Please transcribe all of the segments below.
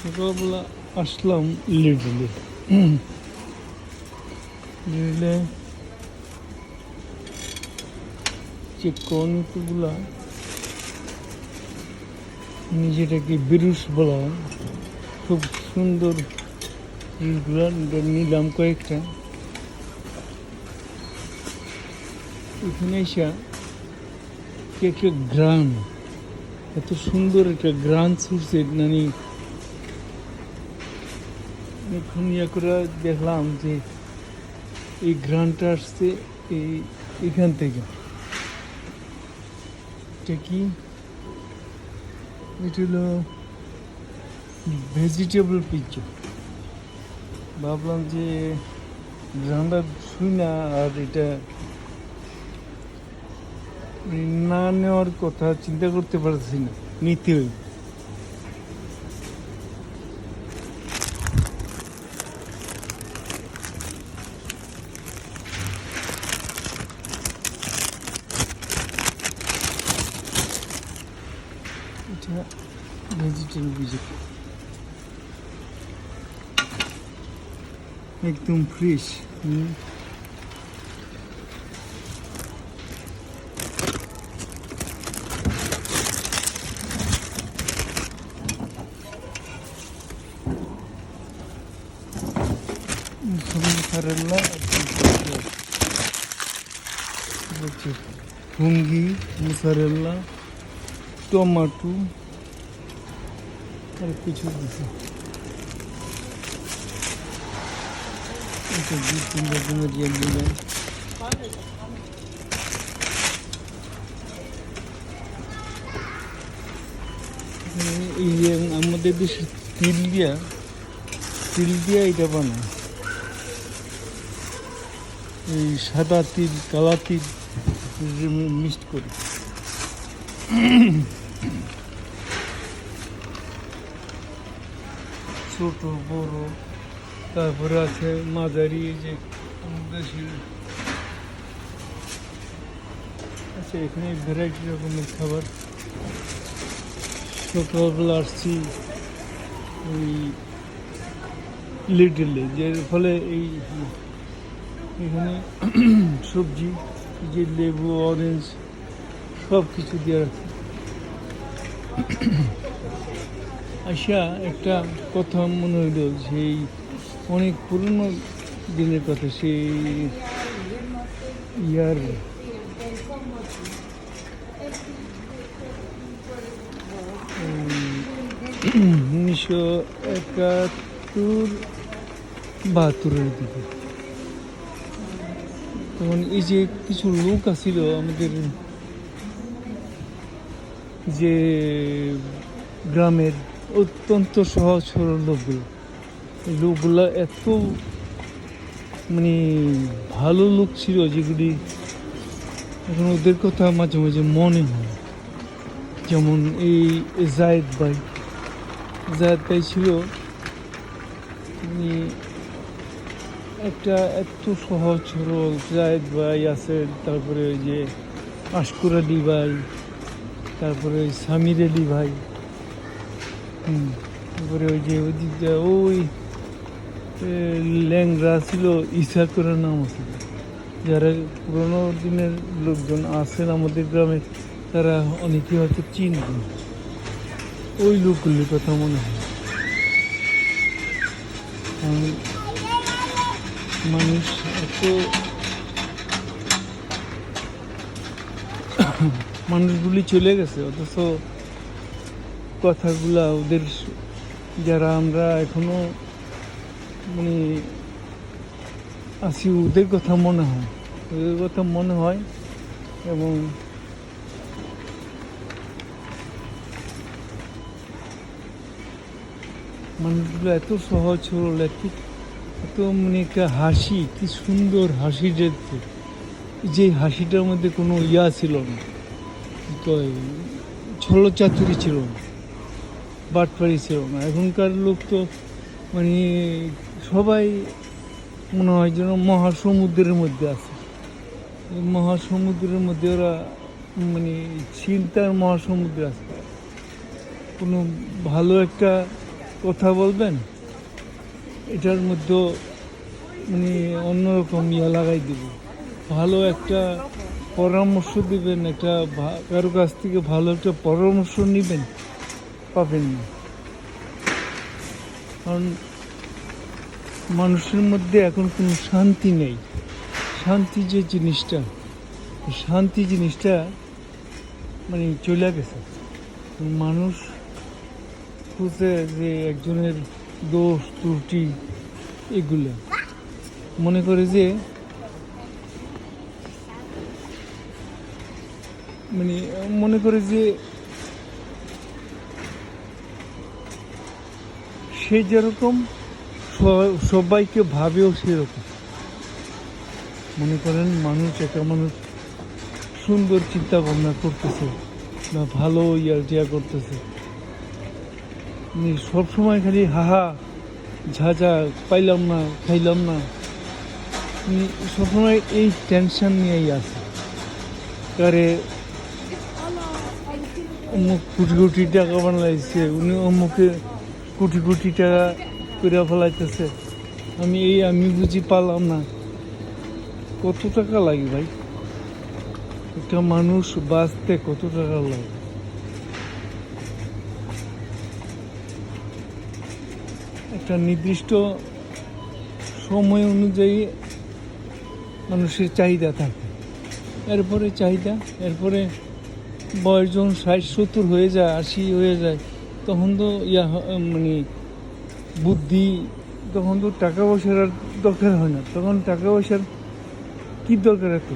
সকালবেলা আসলাম লিডলে লিডলে যে কর্ণিকগুলা নিজেটাকে বিরুষ বলা খুব সুন্দর জিনিসগুলো নিলাম কয়েকটা। এখানে এসে একটা গ্রাম, এত সুন্দর একটা গ্রাম ছুটছে মানে এখন ইয়া করে দেখলাম যে এই গ্রানটা আসছে এই এখান থেকে। এটা কি? এটা হলো ভেজিটেবল পিকচার ভাবলাম যে গ্রানটা শুই না আর এটা না নেওয়ার কথা চিন্তা করতে পারছি না, নিতে হইব। ভেজিটেবল বিজেপি একদম ফ্রেশ হুম? mozzarella হচ্ছে ফুঙ্গি মোসারেল্লা টমাটো। আর কিছু দিছে আমাদের দেশে তিল দিয়া তিল দিয়া এটা বানায়। এই সাদা তিল, কালা তিল মিক্সড করি। ছোট, বড়, তারপরে আছে মাঝারি যে দেশের আচ্ছা এখানে ভ্যারাইটি রকমের খাবার। সকালবেলা আসছি ওই লিটলে যার ফলে এই এখানে সবজি যে লেবু অরেঞ্জ সব কিছু দেওয়া আছে। আচ্ছা একটা কথা মনে হইল সেই অনেক পুরনো দিনের কথা, সেই ইয়ার উনিশশো একাত্তর বাহাত্তরের দিকে। তখন এই যে কিছু লোক আছিল আমাদের যে গ্রামের অত্যন্ত সহজ, সরল লোকগুলো। লোকগুলো এত মানে ভালো লোক ছিল যেগুলি এখন ওদের কথা মাঝে মাঝে মনে হয়। যেমন এই জায়েদ ভাই। জায়েদ ভাই ছিল একটা এত সহজ, সরল জায়েদ ভাই আছে, তারপরে ওই যে আশকুর আলী ভাই, তারপরে সামির আলী ভাই। হুম তারপরে ওই যে ওদিক ওই ল্যাংরা ছিল ঈশা করে নাম আছে। যারা পুরোনো দিনের লোকজন আছেন আমাদের গ্রামে, তারা অনেকে হয়তো চিনবেন। ওই লোকগুলির কথা মনে হয়। মানুষ এত মানুষগুলি চলে গেছে, অথচ কথাগুলা ওদের যারা আমরা এখনও মানে আসি ওদের কথা মনে হয়। ওদের কথা মনে হয় এবং মানুষগুলো এত সহজ সরল, এত এত মানে একটা হাসি, কি সুন্দর হাসি দেখতে যে হাসিটার মধ্যে কোনো ইয়া ছিল না কি কয় ছলো চাতুরি ছিল না। বাটপাড়ি ছিল না। এখনকার লোক তো মানে সবাই মনে হয় যেন মহাসমুদ্রের মধ্যে আছে। মহাসমুদ্রের মধ্যে ওরা মানে চিন্তার মহাসমুদ্রে আছে। কোনো ভালো একটা কথা বলবেন? এটার মধ্যে মানে অন্যরকম ইয়া লাগাই দিব। ভালো একটা পরামর্শ দিবেন, একটা কারও কাছ থেকে ভালো একটা পরামর্শ নেবেন। পাবেন না। কারণ মানুষের মধ্যে এখন কোনো শান্তি নেই। শান্তি যে জিনিসটা শান্তি জিনিসটা মানে চলে গেছে। মানুষ খুঁজে যে একজনের দোষ, ত্রুটি এগুলো। মনে করে যে মানে মনে করে যে সে যেরকম সবাইকে ভাবেও সেরকম। মনে করেন, মানুষ একটা মানুষ সুন্দর চিন্তা ভাবনা করতেছে বা ভালো ইয়ার টিয়া করতেছে। সবসময় খালি হাহা ঝাঝা পাইলাম না, খাইলাম না। সবসময় এই টেনশন নিয়েই আছে। কারে অমুক কোটি কোটি টাকা বানাইছে, উনি অমুকে কোটি কোটি টাকা করে ফেলাইতেছে। আমি এই আমি বুঝি পারলাম না। কত টাকা লাগে ভাই? একটা মানুষ বাঁচতে কত টাকা লাগে? একটা নির্দিষ্ট সময় অনুযায়ী মানুষের চাহিদা থাকে। এরপরে চাহিদা, এরপরে বয়স যখন ষাট সত্তর হয়ে যায়, আশি হয়ে যায় তখন তো ইয়া মানে বুদ্ধি, তখন তো টাকা পয়সার আর দরকার হয় না। তখন টাকা পয়সার কী দরকার এত?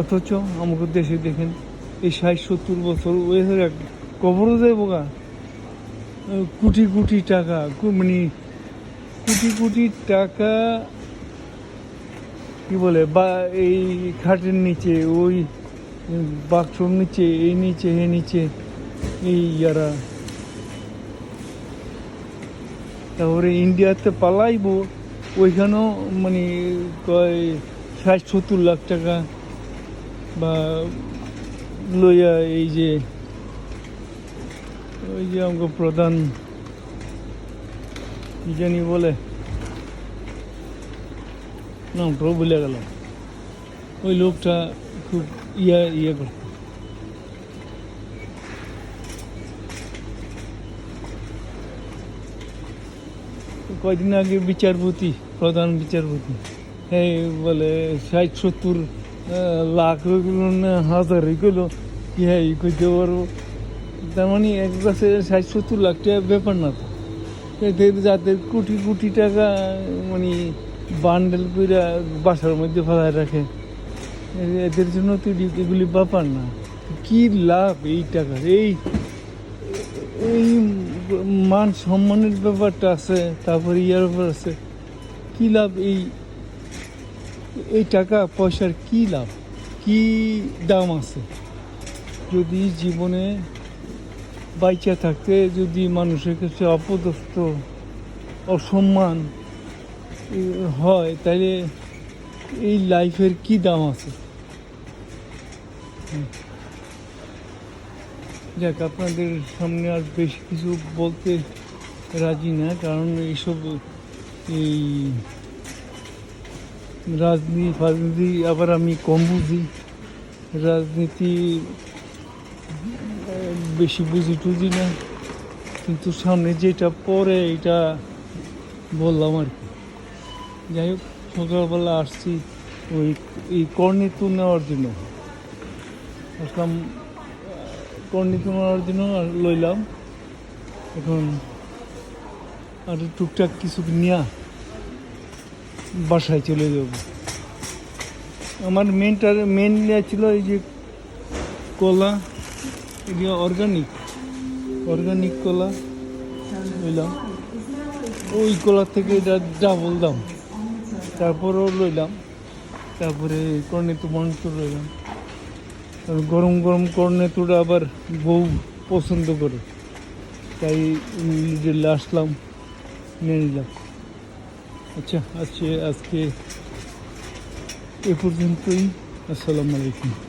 অথচ আমাদের দেশে দেখেন, এই ষাট সত্তর বছর ওই এক কবরও যায় বোকা কোটি কোটি টাকা মানে কোটি কোটি টাকা কি বলে, বা এই খাটের নিচে, ওই বাক্সর নিচে, এই নিচে এ নিচে এই ইয়ারা তারপরে ইন্ডিয়াতে পালাইবো ওইখানেও মানে কয় ষাট সত্তর লাখ টাকা বা লইয়া এই যে ওই যে আমাকে প্রধান কি জানি বলে নামটাও ভুলে গেল ওই লোকটা খুব ইয়া ইয়ে করত কয়দিন আগে বিচারপতি, প্রধান বিচারপতি, এই বলে ষাট সত্তর লাখ হাজার হইগুলো কি হ্যাঁ ই করতে পারব? তার মানে এক কাছে ষাট সত্তর লাখ টাকা ব্যাপার না তো। এদের যাদের কোটি কোটি টাকা মানে বান্ডেল করে বাসার মধ্যে ফেলায় রাখে, এদের জন্য তো এগুলি ব্যাপার না। কি লাভ এই টাকার? এই এই মান সম্মানের ব্যাপারটা আছে, তারপরে ইয়ার ব্যাপার আছে। কি লাভ এই এই টাকা পয়সার কি লাভ? কি দাম আছে? যদি জীবনে বাইচা থাকতে, যদি মানুষের কাছে অপদস্থ, অসম্মান হয় তাহলে এই লাইফের কি দাম আছে। যাক, আপনাদের সামনে আর বেশি কিছু বলতে রাজি না, কারণ এইসব এই রাজনীতি, ফাজনীতি, আবার আমি কম বুঝি রাজনীতি, বেশি বুঝি টুঝি না, কিন্তু সামনে যেটা পরে এটা বললাম আর কি। যাই হোক, সকালবেলা আসছি ওই, এই কর্নিতু নেওয়ার জন্য। আসলাম কর্নিতু নেওয়ার জন্য লইলাম। এখন আর টুকটাক কিছু নিয়া বাসায় চলে যাব। আমার মেনটা মেন নেওয়া ছিল এই যে কলা এগুলো অর্গানিক অর্গানিক কলা লইলাম। ওই কলার থেকে এটা ডাবল দাম। তারপরেও লইলাম। তারপরে কর্নেতু মাংস লইলাম। গরম গরম কর্নেতুটা আবার বউ পছন্দ করে। তাই লিডে আসলাম, নিয়ে নিলাম। আচ্ছা আজকে আজকে এ পর্যন্তই। আসসালামু আলাইকুম।